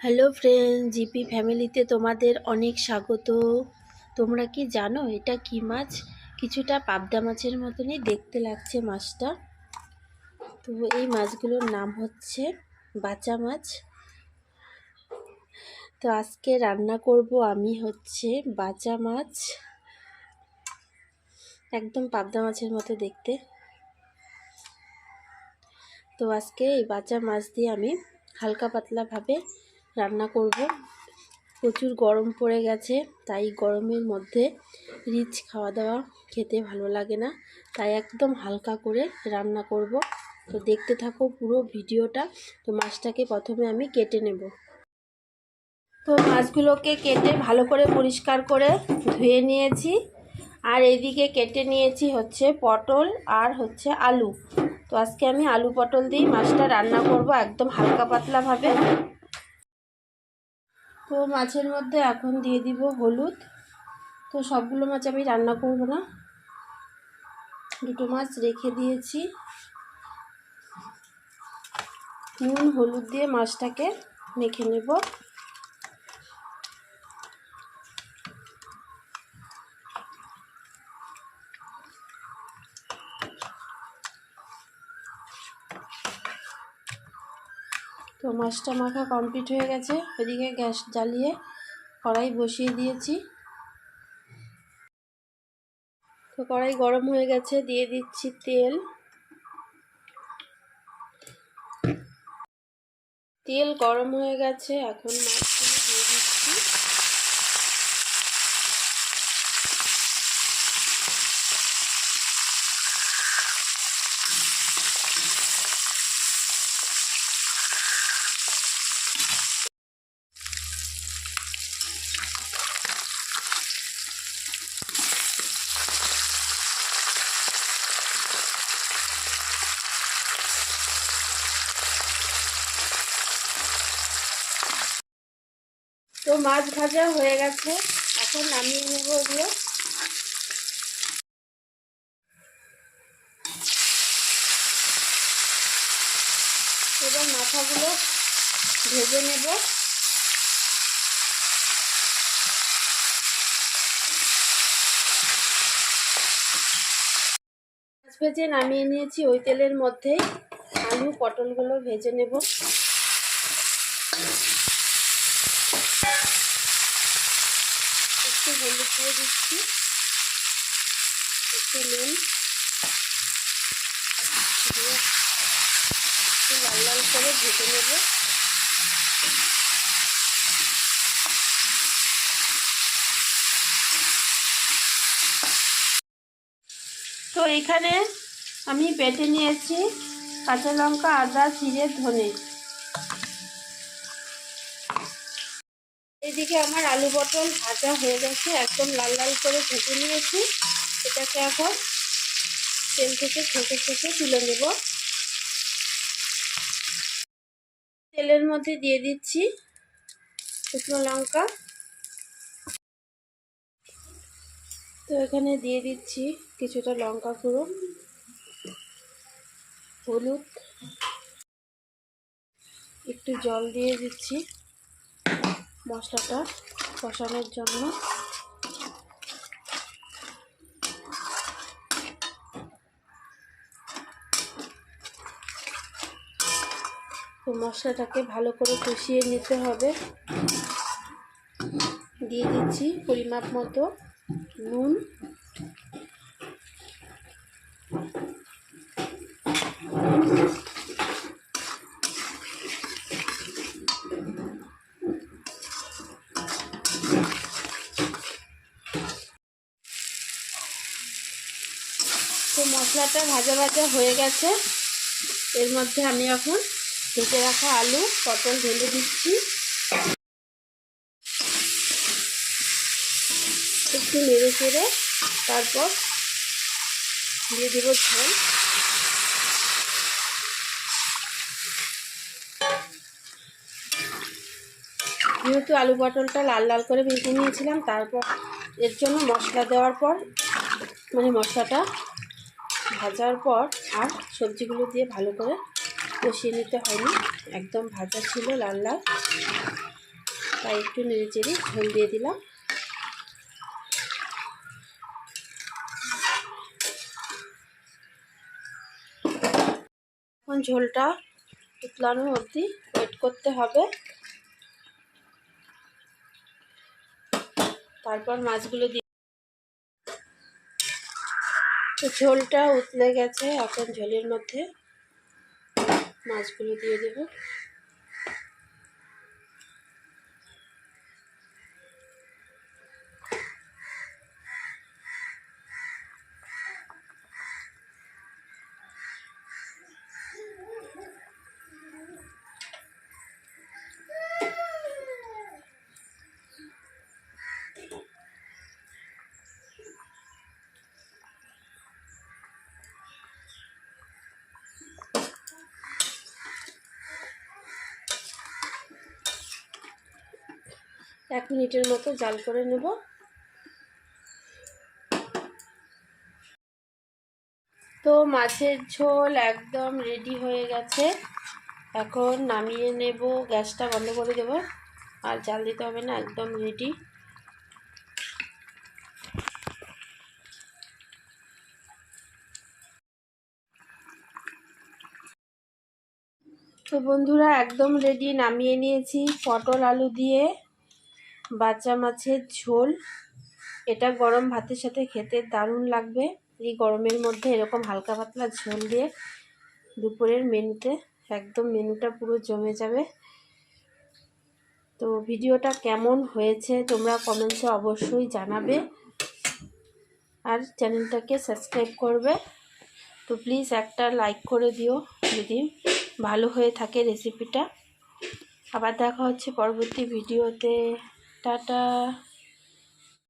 Hello friend, GP ফ্যামিলিতে তোমাদের অনেক স্বাগত। তোমরা কি জানো এটা কি মাছ? কিছুটা পাবদা মাছের মতনই দেখতে লাগছে মাছটা। তো এই মাছগুলোর নাম হচ্ছে বাচা মাছ। তো আজকে রান্না করব আমি হচ্ছে বাচা মাছ। একদম পাবদা মাছের মতো দেখতে। তো আজকে এই বাচা মাছ দিয়ে আমি হালকা পাতলাভাবে রান্না করব। প্রচুর গরম পড়ে গেছে, তাই গরমের মধ্যে রিচ খাওয়া দাওয়া খেতে ভালো লাগে না। তাই একদম হালকা করে রান্না করব। তো দেখতে থাকো পুরো ভিডিওটা। তো মাছটাকে প্রথমে আমি কেটে নেব। তো মাছগুলোকে কেটে ভালো করে পরিষ্কার করে ধুয়ে নিয়েছি। আর এদিকে কেটে নিয়েছি হচ্ছে পটল আর হচ্ছে আলু। তো আজকে আমি আলু পটল দিয়ে মাছটা রান্না করব একদম হালকা পাতলাভাবে। তো মাছের মধ্যে এখন দিয়ে দিব হলুদ। তো সবগুলো মাছ আমি রান্না করব না। দুটো মাছ রেখে দিয়েছি। নুন, হলুদ দিয়ে মাছটাকে মেখে নেব। তো মাছটা মাখা কমপ্লিট হয়ে গেছে। ওইদিকে গ্যাস জ্বালিয়ে কড়াই বসিয়ে দিয়েছি। তো কড়াই গরম হয়ে গেছে, দিয়ে দিচ্ছি তেল। তেল গরম হয়ে গেছে, এখন মাছগুলো দিয়ে দিচ্ছি। তো মাছ ভাজা হয়ে গেছে। এখন নামিয়ে নেব ওগুলো এবার মাথাগুলো ভেজে নেব। ভেজে নামিয়ে নিয়েছি ওই তেলের মধ্যেই। আলু, পটলগুলো ভেজে নেব একটু হলুদ দিয়ে দিচ্ছি একটু লাল লাল করে ভেজে নেব। তো এখানে আমি বেটে নিয়েছি কাঁচা লঙ্কা, আদা, জিরে, ধনে। এদিকে আমার আলু পটল ভাজা হয়ে গেছে, একদম লাল লাল করে ভেজে নিয়েছি। এটাকে এখন তেল থেকে ছেঁকে ছেঁকে তুলে নেব। তেলের মধ্যে দিয়ে দিচ্ছি শুকনো লঙ্কা। তো এখানে দিয়ে দিচ্ছি কিছুটা লঙ্কা গুঁড়ো, হলুদ। একটু জল দিয়ে দিচ্ছি মশলাটা কষানোর জন্য। মশলাটাকে ভালো করে কষিয়ে নিতে হবে। দিয়ে দিচ্ছি পরিমাপ মতো নুন। তো মশলাটা ভাজা ভাজা হয়ে গেছে। এর মধ্যে আমি এখন ভেজে রাখা আলু, পটল ঢেলে দিচ্ছি। একটু নেড়ে চেড়ে তারপর দিয়ে দেব ঝোল। যেহেতু আলু পটলটা লাল লাল করে ভেজে নিয়েছিলাম, তারপর এর জন্য মশলা দেওয়ার পর মানে মশলাটা ভাজার পর আর সবজিগুলো দিয়ে ভালো করে কষিয়ে নিতে হয়নি। একদম ভাজা ছিল লাল লাল। তাই একটু নেড়ে চেড়ে ঝোল দিয়ে দিলাম। এখন ঝোলটা উতলানো অবধি ওয়েট করতে হবে। তারপর মাছগুলো দিয়ে ঝোলটা উতলে গেছে এখন ঝোলের মধ্যে। মাছগুলো দিয়ে দেব। এক মিনিটের মতো জাল করে নেব। তো মাছের ঝোল একদম রেডি হয়ে গেছে। এখন নামিয়ে নেব, গ্যাসটা বন্ধ করে দেব। আর জাল দিতে হবে না, একদম রেডি তো বন্ধুরা, একদম রেডি নামিয়ে নিয়েছি পটল আলু দিয়ে। বাচ্চা মাছের ঝোল। এটা গরম ভাতের সাথে খেতে দারুণ লাগবে। এই গরমের মধ্যে এরকম হালকা পাতলা ঝোল দিয়ে দুপুরের মেনুতে একদম মেনুটা পুরো জমে যাবে। তো ভিডিওটা কেমন হয়েছে তোমরা কমেন্টসে অবশ্যই জানাবে। আর চ্যানেলটাকে সাবস্ক্রাইব করবে। তো প্লিজ একটা লাইক করে দিও যদি ভালো হয়ে থাকে রেসিপিটা আবার দেখা হচ্ছে পরবর্তী ভিডিওতে। টাটা